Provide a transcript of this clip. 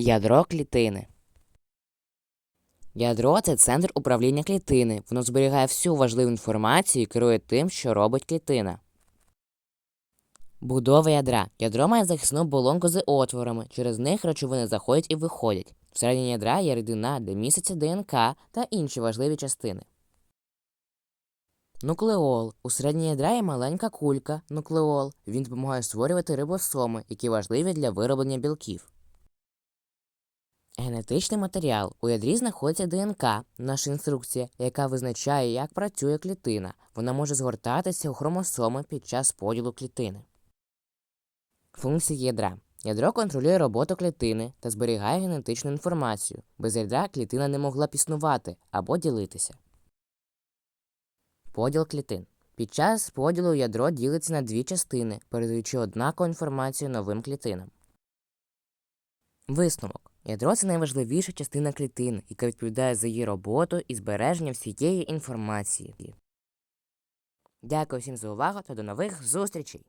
Ядро клітини. Ядро це центр управління клітини. Воно зберігає всю важливу інформацію і керує тим, що робить клітина. Будова ядра. Ядро має захисну оболонку з отворами. Через них речовини заходять і виходять. Всередині ядра є рідина, де міститься ДНК та інші важливі частини. Нуклеол. У середині ядра є маленька кулька нуклеол. Він допомагає створювати рибосоми, які важливі для вироблення білків. Генетичний матеріал. У ядрі знаходиться ДНК, наша інструкція, яка визначає, як працює клітина. Вона може згортатися у хромосоми під час поділу клітини. Функції ядра. Ядро контролює роботу клітини та зберігає генетичну інформацію. Без ядра клітина не могла б існувати або ділитися. Поділ клітин. Під час поділу ядро ділиться на дві частини, передаючи однакову інформацію новим клітинам. Висновок. Ядро це найважливіша частина клітин, яка відповідає за її роботу і збереження всієї інформації. Дякую всім за увагу та до нових зустрічей!